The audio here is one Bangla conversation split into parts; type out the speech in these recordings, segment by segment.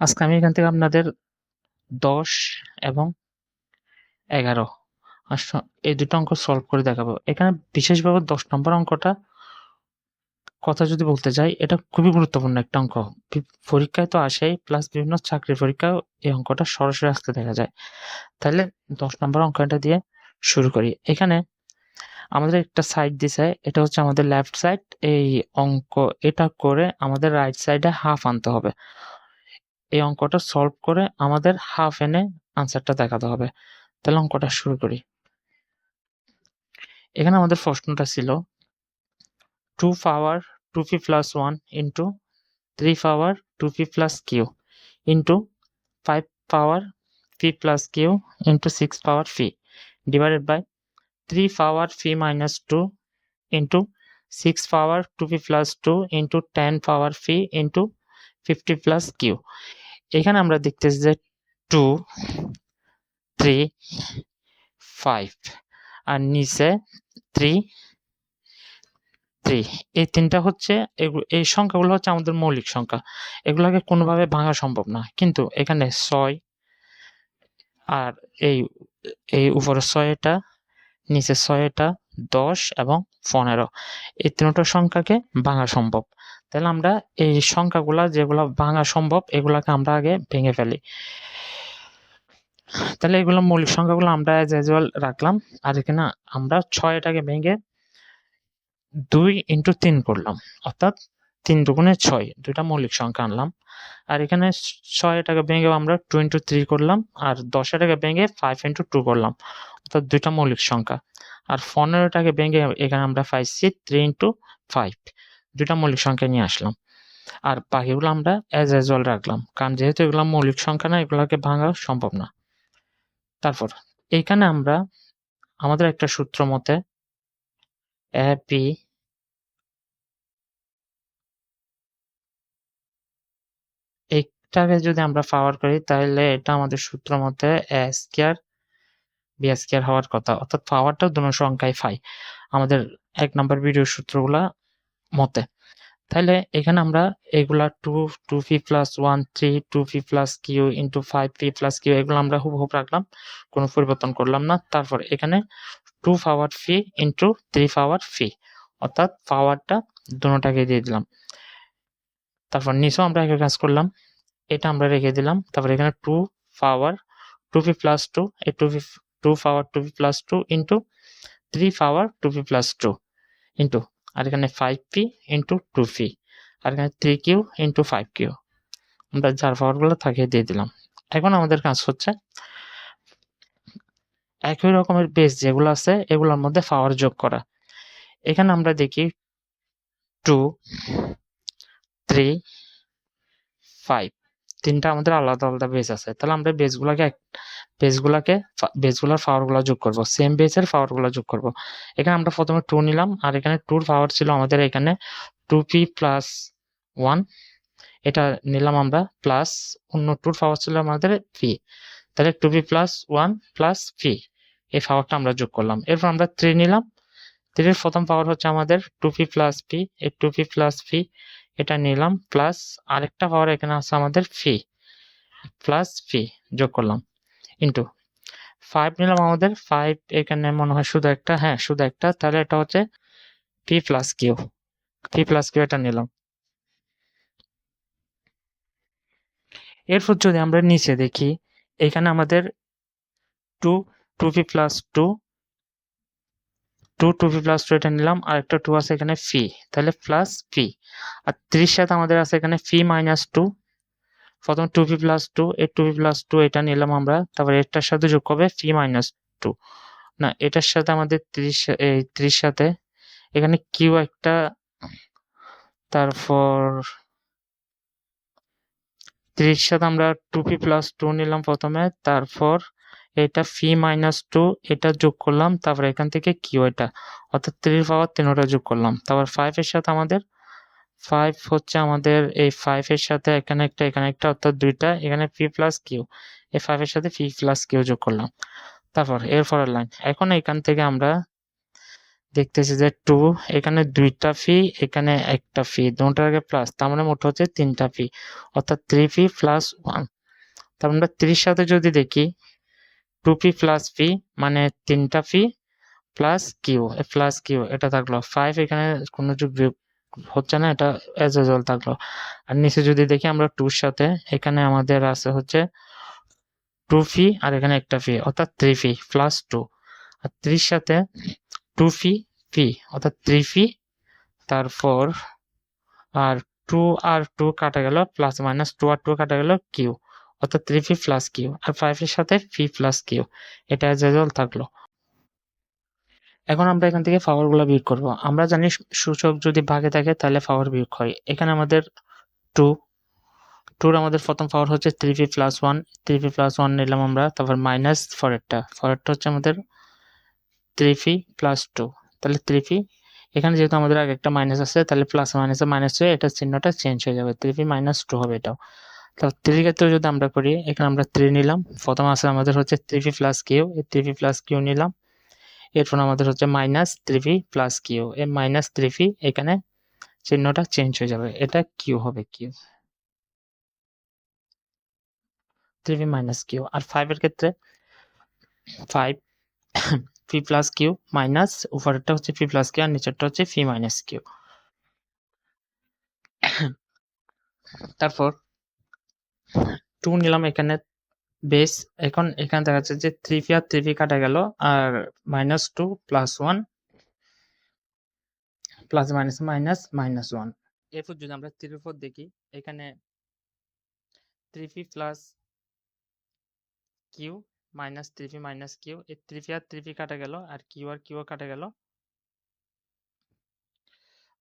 আজকে আমি এখান থেকে আপনাদের দশ এবং এগারো। এই দুটো অঙ্ক সলভ করে দেখাবো। এখানে বিশেষভাবে দশ নম্বর অঙ্কটা কথা যদি বলতে যাই, এটা খুবই গুরুত্বপূর্ণ একটা অঙ্ক। পরীক্ষায় তো আসেই প্লাস বিভিন্ন চাকরি পরীক্ষায় এই অঙ্কটা সরাসরি আসতে দেখা যায়। তাহলে দশ নম্বর অঙ্কটা দিয়ে শুরু করি। এখানে আমাদের একটা সাইড দিছে, এটা হচ্ছে আমাদের লেফট সাইড এই অঙ্ক, এটা করে আমাদের রাইট সাইডে হাফ আনতে হবে। এই অঙ্কটা সলভ করে আমাদের হাফ এনে আনসারটা দেখাতে হবে। তাহলে অঙ্কটা শুরু করি। এখানে আমাদের প্রশ্নটা ছিল two power two p plus one into three power two p plus q into five power p plus q into six power p divided by three power p minus two into six power two p plus two into ten power p into fifty plus q এখানে আমরা দেখতেছি যে টু থ্রি ফাইভ আর নিচে থ্রি থ্রি এই তিনটা হচ্ছে এই সংখ্যাগুলো হচ্ছে আমাদের মৌলিক সংখ্যা। এগুলোকে কোনোভাবে ভাঙা সম্ভব না। কিন্তু এখানে ছয়, আর এই এই উপরে ছয়টা, নিচে ছয়টা, দশ এবং পনেরো। এই তিনটা সংখ্যাকে ভাঙা সম্ভব। তাহলে আমরা এই সংখ্যাগুলা যেগুলো ভাঙা সম্ভব, এগুলাকে আমরা আগে ভেঙে ফেলি। তাহলে এগুলো মৌলিক সংখ্যাগুলো আমরা অ্যাজ ইউজুয়াল রাখলাম। আর এখানে আমরা ছয়টাকে ভেঙে দুই ইন্টু তিন করলাম। অর্থাৎ তিন দুগুণে ছয়, দুইটা মৌলিক সংখ্যা আনলাম। আর এখানে ছয়টাকে ভেঙে আমরা টু ইন্টু থ্রি করলাম। আর দশটাকে ভেঙে ফাইভ ইন্টু টু করলাম। অর্থাৎ দুইটা মৌলিক সংখ্যা। আর পনেরোটাকে ভেঙে এখানে আমরা পাইছি থ্রি ইন্টু ফাইভ দুইটা মৌলিক সংখ্যা নিয়ে আসলাম। আর বাকিগুলো আমরা অ্যাজ ইউজুয়াল রাখলাম। কারণ যেহেতু এগুলো মৌলিক সংখ্যা না, এগুলোকে ভাঙা সম্ভব না। তারপর এইখানে আমরা আমাদের একটা সূত্র মতে এ পি এইটাকে যদি আমরা পাওয়ার করি, তাহলে এটা আমাদের সূত্র মতে এ স্কোয়ার বি স্কোয়ার হওয়ার কথা। অর্থাৎ পাওয়ারটা দুটো সংখ্যায় ফাই আমাদের এক নম্বর ভিডিও সূত্রগুলা মতে। তাহলে এখানে আমরা এগুলা two two p plus one three two p plus q into five p plus q এগুলো আমরা হুবহুব রাখলাম, কোনো পরিবর্তন করলাম না। তারপর এখানে two power p into three power p অর্থাৎ পাওয়ারটা দুটাকে দিয়ে দিলাম। তারপর নিচেও আমরা একই কাজ করলাম, এটা আমরা রেখে দিলাম। তারপর এখানে two power two p plus two এই two p two power two p plus two into three power two p plus two into আর এখানে five p into two p আর এখানে three q into five q আমরা যার পাওয়ারগুলো থাকে দিয়ে দিলাম। এখন আমাদের কাজ হচ্ছে একই রকমের বেস যেগুলো আছে, এগুলোর মধ্যে পাওয়ার যোগ করা। এখানে আমরা দেখি টু থ্রি ফাইভ তিনটা আমাদের আলাদা আলাদা বেস আছে। তাহলে আমরা বেসগুলোকে বেসগুলোকে বেসগুলোর পাওয়ারগুলো যোগ করব। সেম বেসের পাওয়ারগুলো যোগ করব। এখানে আমরা প্রথমে টু নিলাম, আর এখানে টুর পাওয়ার ছিল আমাদের এখানে টু পি প্লাস ওয়ান এটা নিলাম আমরা প্লাস অন্য টুর পাওয়ার ছিল আমাদের পি তাহলে two P plus one plus P এই পাওয়ারটা আমরা যোগ করলাম। এরপর আমরা থ্রি নিলাম। থ্রির প্রথম পাওয়ার হচ্ছে আমাদের টু পি প্লাস পি এই টু পি প্লাস পি এটা নিলাম প্লাস আরেকটা পাওয়ার এখানে আছে আমাদের ফি প্লাস ফি যোগ করলাম। ইন্টু ফাইভ নিলাম আমাদের। ফাইভ এখানে মনে হয় শুধু একটা। হ্যাঁ শুধু একটা। তাহলে এটা হচ্ছে P plus Q P plus Q এটা নিলাম। এরপর যদি আমরা নিচে দেখি, এখানে আমাদের two two P plus two two two P plus two এটা নিলাম। আর একটা টু আছে এখানে ফি তাহলে প্লাস ফি আর ত্রিশ সাথে আমাদের আছে এখানে ফি মাইনাস টু প্রথম টু পি প্লাস টু এই টু পি প্লাস টু এটা নিলাম আমরা, তারপর এটার সাথে যোগ হবে ফি মাইনাস টু না, এটার সাথে আমাদের ত্রিশ, এই ত্রিশ সাথে, এখানে কিউ একটা, তারপর ত্রিশ সাথে আমরা টু পি প্লাস টু নিলাম প্রথমে, তারপর এটা ফি মাইনাস টু এটা যোগ করলাম, তারপর এখান থেকে কিউ এটা, অর্থাৎ থ্রির পাওয়ার তিনোটা যোগ করলাম, তারপর ফাইভ এর সাথে আমাদের ফাইভ হচ্ছে আমাদের এই ফাইভ এর সাথে এখানে একটা এখানে একটা, অর্থাৎ দুইটা, এখানে পি প্লাস কিউ এই ফাইভ এর সাথে পি প্লাস কিউ যোগ করলাম। তারপর, এর পরের লাইন এখন এখান থেকে আমরা দেখতেছি যে টু এখানে দুইটা ফি এখানে একটা ফি দুটার আগে প্লাস তার মানে মোট হচ্ছে তিনটা ফি অর্থাৎ থ্রি ফি প্লাস ওয়ান তার আমরা ত্রিশ সাথে যদি দেখি টু পি প্লাস ফি মানে তিনটা phi plus Q plus Q এটা থাকল ফাইভ এখানে কোনো যোগ হচ্ছে না, এটা এজ এজল থাকল। আর নিচে যদি দেখি আমরা টুর সাথে, এখানে আমাদের আছে হচ্ছে টু ফি আর এখানে একটা ফি অর্থাৎ থ্রি ফি প্লাস টু আর থ্রির সাথে টু ফি ফি অর্থাৎ থ্রি ফি তারপর আর টু আর টু কাটা গেল প্লাস মাইনাস টু আর টু কাটা গেল কিউ অর্থাৎ থ্রি ফি প্লাস কিউ আর ফাইভের সাথে ফি প্লাস কিউ এটা এজল থাকল। এখন আমরা এখান থেকে পাওয়ারগুলো বিয়োগ করব। আমরা জানি সূচক যদি ভাগে থাকে, তাহলে পাওয়ার বিয়োগ হয়। এখানে আমাদের টু টুর আমাদের প্রথম পাওয়ার হচ্ছে three P plus one three P plus one নিলাম আমরা, তারপর মাইনাস ফরেরটা ফরেরটা হচ্ছে আমাদের থ্রি পি প্লাস টু তাহলে থ্রি পি এখানে যেহেতু আমাদের আগে একটা মাইনাস আছে, তাহলে প্লাস মাইনাসে মাইনাস হয়ে এটা চিহ্নটা চেঞ্জ হয়ে যাবে। থ্রি পি মাইনাস টু হবে এটাও। তো থ্রির ক্ষেত্রে যদি আমরা করি, এখানে আমরা থ্রি নিলাম। প্রথম আছে আমাদের হচ্ছে থ্রি পি প্লাস কিউ এই থ্রি পি প্লাস কিউ নিলাম। এরপর আমাদের হচ্ছে মাইনাস থ্রি প্লাস কিউ এই মাইনাস থ্রি এখানে চিহ্নটা চেঞ্জ হয়ে যাবে। এটা কিউ হবে কিউ থ্রি মাইনাস কিউ আর ফাইভের ক্ষেত্রে five P plus Q minus উপরেরটা হচ্ছে পি প্লাস কিউ আর নিচেরটা হচ্ছে পি মাইনাস কিউ তারপর টু নিলাম এখানে বেস, এখন এখানে দেখা যাচ্ছে যে থ্রি পি আর থ্রি পি কাটা গেল, আর minus two plus one plus minus minus minus one এরপর যদি আমরা থ্রি ফোর দেখি, এখানে three P plus Q minus three P minus Q এই থ্রি পি আর থ্রি পি কাটা গেল, আর কিউ আর কিউ কাটা গেল।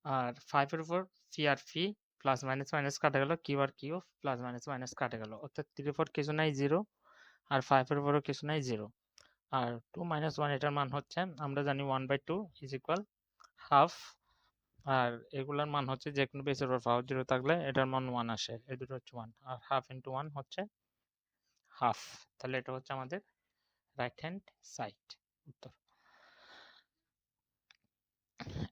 আর ফাইভের উপর ফি আর ফি প্লাস মাইনাস মাইনাস কাটা গেল কিউ আর কিউ প্লাস মাইনাস মাইনাস কাটা গেল। অর্থাৎ থ্রি ফোর কিছু নাই জিরো আর ফাইভের উপরও কিছু নাই জিরো আর টু মাইনাস ওয়ান এটার মান হচ্ছে, আমরা জানি one by two is equal half আর এগুলার মান হচ্ছে যে কোনো বেসের উপর পাওয়ার জিরো থাকলে এটার মান ওয়ান আসে। এই দুটো হচ্ছে ওয়ান আর হাফ ইন্টু ওয়ান হচ্ছে হাফ তাহলে এটা হচ্ছে আমাদের রাইট হ্যান্ড সাইড উত্তর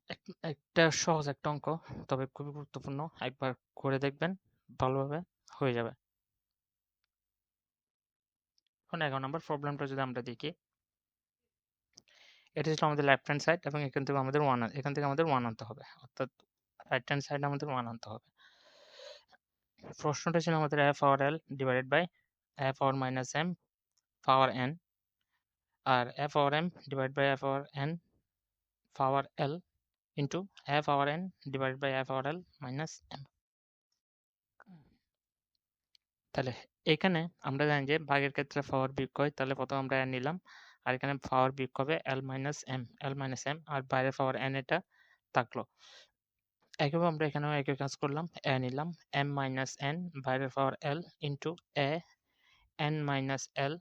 এক- একটা সহজ একটা অঙ্ক, তবে খুবই গুরুত্বপূর্ণ। একবার করে দেখবেন, ভালোভাবে হয়ে যাবে। এখন এগারো নম্বর প্রবলেমটা যদি আমরা দেখি। এটা ছিল আমাদের লেফট হ্যান্ড সাইড এবং এখান থেকে আমাদের ওয়ান এখান থেকে আমাদের ওয়ান আনতে হবে। অর্থাৎ রাইট হ্যান্ড সাইড আমাদের ওয়ান আনতে হবে। প্রশ্নটা ছিল আমাদের F our L divided by F our minus M power N R F our M divide by F our N power L into F our N divided by F our L minus M তাহলে এখানে আমরা জানি যে ভাগের ক্ষেত্রে পাওয়ার বিয়োগ হয়, তাহলে প্রথম আমরা এন নিলাম, আর এখানে পাওয়ার বিয়োগ হবে L minus M L minus M আর বাইরে পাওয়ার এন এটা থাকল। একইভাবে আমরা এখানেও একই কাজ করলাম এ নিলাম এম মাইনাস এন বাইরের পাওয়ার এল ইন্টু এ এন মাইনাস এল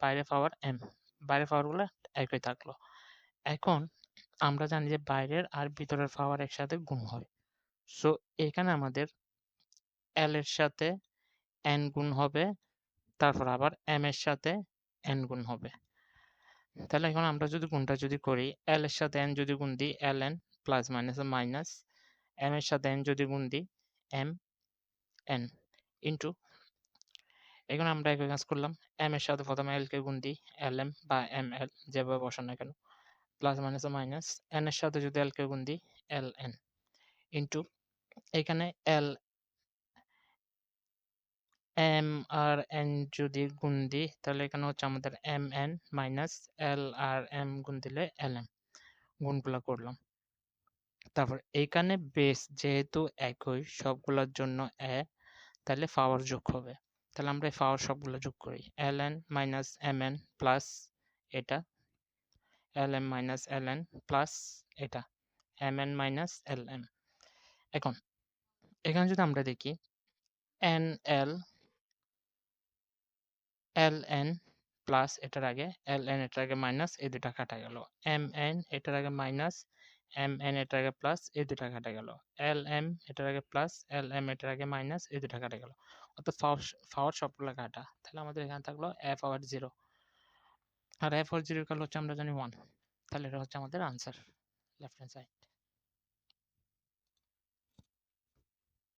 বাইরে পাওয়ার এম বাইরের পাওয়ারগুলো একই থাকল। এখন আমরা জানি যে বাইরের আর ভিতরের পাওয়ার একসাথে গুণ হয়। সো এখানে আমাদের এল এর সাথে এন গুণ হবে, তারপর আবার এম এর সাথে এন গুণ হবে। তাহলে এখন আমরা যদি গুণটা যদি করি এল এর সাথে এন যদি গুণ দিই L N plus minus minus M এর সাথে এন যদি গুণ দিই এম এন ইন্টু এখন আমরা একই কাজ করলাম। এম এর সাথে প্রথমে এল কে গুণ দিই এল এম বা এম এল যেভাবে বসান না কেন? প্লাস মাইনাস মাইনাস এন এর সাথে যদি এল কে গুণ দিই এল এন ইন্টু এখানে এল এম আর এন যদি গুণ দিই, তাহলে এখানে হচ্ছে আমাদের এম এন মাইনাস এল আর এম গুণ দিলে এল এম গুণগুলো করলাম। তারপর এইখানে বেস যেহেতু একই, সবগুলোর জন্য এ তাহলে পাওয়ার যোগ হবে। তাহলে আমরা এই পাওয়ার সবগুলো যোগ করি। L N minus M N plus এটা L M minus L N plus এটা M N minus L M এখন, এখানে যদি আমরা দেখি N L L N plus এটার আগে এল এন এটার আগে মাইনাস এই দুটা কাটা গেল। এম এন এটার আগে মাইনাস এম এন এটার আগে প্লাস এই দুটা কাটা গেল। এল এম এটার আগে প্লাস এল এম এটার আগে মাইনাস এই দুটা কাটা গেল। অর্থাৎ পাওয়ার সবগুলো কাটা। তাহলে আমাদের এখানে থাকল এফ আওয়ার জিরো আর এফ ওর জিরো কাল হচ্ছে আমরা জানি ওয়ান তাহলে এটা হচ্ছে আমাদের আনসার লেফট হ্যান্ড side.